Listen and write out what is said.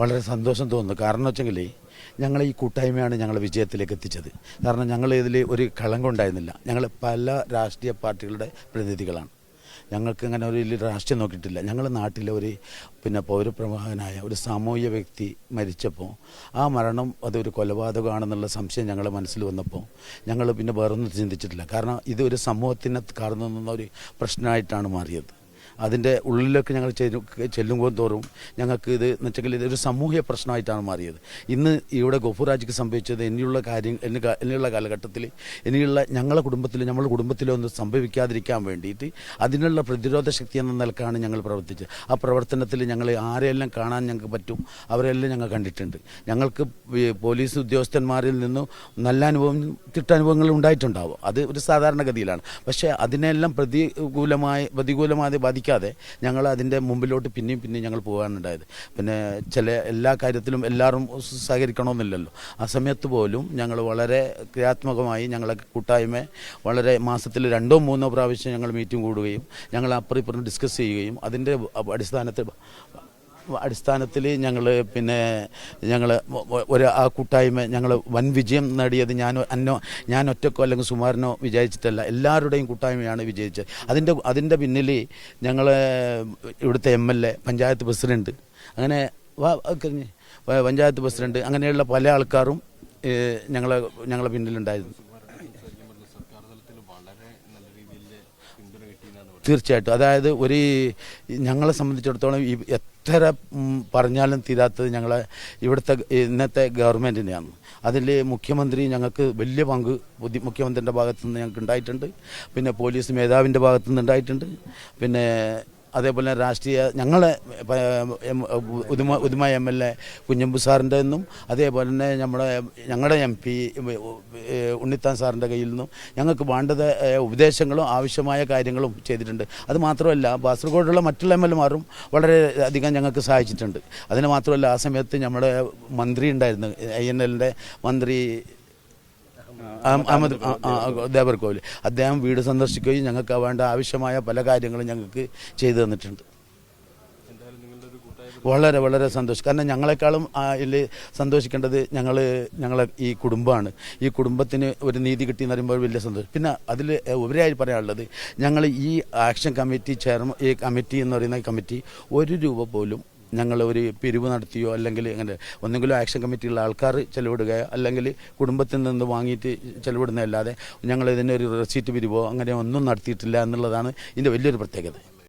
വളരെ സന്തോഷം തോന്നുന്നു. കാരണം വെച്ചെങ്കിൽ ഞങ്ങൾ ഈ കൂട്ടായ്മയാണ് ഞങ്ങളെ വിജയത്തിലേക്ക് എത്തിച്ചത്. കാരണം ഞങ്ങൾ ഇതിൽ ഒരു കളങ്കം ഉണ്ടായിരുന്നില്ല. ഞങ്ങൾ പല രാഷ്ട്രീയ പാർട്ടികളുടെ പ്രതിനിധികളാണ്. ഞങ്ങൾക്ക് അങ്ങനെ ഒരു രാഷ്ട്രീയം നോക്കിയിട്ടില്ല. ഞങ്ങൾ നാട്ടിലെ ഒരു പിന്നെ പൗരപ്രമുഖനായ ഒരു സാമൂഹ്യ വ്യക്തി മരിച്ചപ്പോൾ ആ മരണം അതൊരു കൊലപാതകമാണെന്നുള്ള സംശയം ഞങ്ങളുടെ മനസ്സിൽ വന്നപ്പോൾ ഞങ്ങൾ പിന്നെ വേറൊന്നും ചിന്തിച്ചിട്ടില്ല. കാരണം ഇത് ഒരു സമൂഹത്തിനെ കടന്നു നിന്ന ഒരു പ്രശ്നമായിട്ടാണ് മാറിയത്. അതിന്റെ ഉള്ളിലൊക്കെ ഞങ്ങൾ ചെല്ലും ചെല്ലുമ്പോൾ തോറും ഞങ്ങൾക്ക് ഇത് എന്ന് വെച്ചെങ്കിൽ ഇതൊരു സാമൂഹ്യ പ്രശ്നമായിട്ടാണ് മാറിയത്. ഇന്ന് ഇവിടെ ഗഫൂറാജിക്ക് സംഭവിച്ചത് ഇനിയുള്ള കാര്യം ഇനിയുള്ള കാലഘട്ടത്തിൽ ഇനിയുള്ള ഞങ്ങളെ കുടുംബത്തിൽ ഞങ്ങളുടെ കുടുംബത്തിലോ സംഭവിക്കാതിരിക്കാൻ വേണ്ടിയിട്ട് അതിനുള്ള പ്രതിരോധ ശക്തി എന്ന നിലക്കാണ് ഞങ്ങൾ പ്രവർത്തിച്ചത്. ആ പ്രവർത്തനത്തിൽ ഞങ്ങൾ ആരെയെല്ലാം കാണാൻ ഞങ്ങൾക്ക് പറ്റും അവരെല്ലാം ഞങ്ങൾ കണ്ടിട്ടുണ്ട്. ഞങ്ങൾക്ക് പോലീസ് ഉദ്യോഗസ്ഥന്മാരിൽ നിന്നും നല്ല അനുഭവം തിട്ടനുഭവങ്ങൾ ഉണ്ടായിട്ടുണ്ടാവും. അത് ഒരു സാധാരണഗതിയിലാണ്. പക്ഷേ അതിനെല്ലാം പ്രതികൂലമായി പ്രതികൂലമായി ബാധിക്കാതെ ഞങ്ങൾ അതിന്റെ മുമ്പിലോട്ട് പിന്നെയും പിന്നെയും ഞങ്ങൾ പോകാനുണ്ടായത്. പിന്നെ ചില എല്ലാ കാര്യത്തിലും എല്ലാവരും സഹകരിക്കണമെന്നില്ലല്ലോ. ആ സമയത്ത് പോലും ഞങ്ങൾ വളരെ ക്രിയാത്മകമായി ഞങ്ങളെ കൂട്ടായ്മ വളരെ മാസത്തിൽ രണ്ടോ മൂന്നോ പ്രാവശ്യം ഞങ്ങൾ മീറ്റിംഗ് കൂടുകയും ഞങ്ങൾ അപ്പുറം ഇപ്പുറം ഡിസ്കസ് ചെയ്യുകയും അതിന്റെ അടിസ്ഥാനത്തിൽ അടിസ്ഥാനത്തിൽ ഞങ്ങൾ പിന്നെ ഞങ്ങൾ ഒരു ആ കൂട്ടായ്മ ഞങ്ങൾ വൻ വിജയം നേടിയത് ഞാൻ അന്നോ ഞാൻ ഒറ്റക്കോ അല്ലെങ്കിൽ സുമാരനോ വിചാരിച്ചിട്ടല്ല. എല്ലാവരുടെയും കൂട്ടായ്മയാണ് വിജയിച്ചത്. അതിന്റെ അതിന്റെ പിന്നിൽ ഞങ്ങൾ ഇവിടുത്തെ M L A panchayat president അങ്ങനെ പഞ്ചായത്ത് പ്രസിഡന്റ് അങ്ങനെയുള്ള പല ആൾക്കാരും ഞങ്ങളെ ഞങ്ങളെ പിന്നിലുണ്ടായിരുന്നു. തീർച്ചയായിട്ടും. അതായത് ഒരു ഞങ്ങളെ സംബന്ധിച്ചിടത്തോളം ഈ എത്ര പറഞ്ഞാലും തീരാത്തത് ഞങ്ങളെ ഇവിടുത്തെ ഇന്നത്തെ ഗവൺമെന്റിനെയാണ് അതിൽ മുഖ്യമന്ത്രി ഞങ്ങൾക്ക് വലിയ പങ്ക് പുതിയ മുഖ്യമന്ത്രിന്റെ ഭാഗത്തു നിന്ന് ഞങ്ങൾക്ക് ഉണ്ടായിട്ടുണ്ട് പിന്നെ പോലീസ് മേധാവിന്റെ ഭാഗത്തു നിന്ന് ഉണ്ടായിട്ടുണ്ട് പിന്നെ അതേപോലെ രാഷ്ട്രീയ ഞങ്ങളെ Uduma Uduma M L A Kunhambu സാറിന്റെ നിന്നും അതേപോലെ തന്നെ നമ്മുടെ ഞങ്ങളുടെ എം പി ഉണ്ണിത്താൻ സാറിന്റെ കയ്യിൽ നിന്നും ഞങ്ങൾക്ക് വേണ്ടത് ഉപദേശങ്ങളും ആവശ്യമായ കാര്യങ്ങളും ചെയ്തിട്ടുണ്ട്. അത് മാത്രമല്ല കാസർഗോഡുള്ള മറ്റുള്ള എം എൽ എമാരും വളരെ അധികം ഞങ്ങൾക്ക് സഹായിച്ചിട്ടുണ്ട്. അതിന് മാത്രമല്ല ആ സമയത്ത് നമ്മുടെ മന്ത്രി ഉണ്ടായിരുന്നു ഐ എൻ എല്ലിന്റെ മന്ത്രി അഹമ്മദ് ദേവർകോവിൽ അദ്ദേഹം വീട് സന്ദർശിക്കുകയും ഞങ്ങൾക്ക് വേണ്ട ആവശ്യമായ പല കാര്യങ്ങളും ഞങ്ങൾക്ക് ചെയ്തു തന്നിട്ടുണ്ട്. വളരെ വളരെ സന്തോഷം. കാരണം ഞങ്ങളെക്കാളും ഇതിൽ സന്തോഷിക്കേണ്ടത് ഞങ്ങൾ ഞങ്ങളെ ഈ കുടുംബമാണ്. ഈ കുടുംബത്തിന് ഒരു നീതി കിട്ടി എന്ന് പറയുമ്പോൾ വലിയ സന്തോഷം. പിന്നെ അതിൽ ഉപരിയായി പറയാനുള്ളത് ഞങ്ങൾ ഈ ആക്ഷൻ കമ്മിറ്റി ചെയർമാൻ ഈ കമ്മിറ്റി എന്ന് പറയുന്ന കമ്മിറ്റി ഒരു രൂപ പോലും ഞങ്ങൾ ഒരു പിരിവ് നടത്തിയോ അല്ലെങ്കിൽ അങ്ങനെ ഒന്നെങ്കിലും ആക്ഷൻ കമ്മിറ്റിയുള്ള ആൾക്കാർ ചെലവിടുകയോ അല്ലെങ്കിൽ കുടുംബത്തിൽ നിന്ന് വാങ്ങിയിട്ട് ചെലവിടുന്നതല്ലാതെ ഞങ്ങൾ ഒരു റെസീറ്റ് പിരിവോ അങ്ങനെ ഒന്നും നടത്തിയിട്ടില്ല എന്നുള്ളതാണ് ഇതിന്റെ വലിയൊരു പ്രത്യേകത.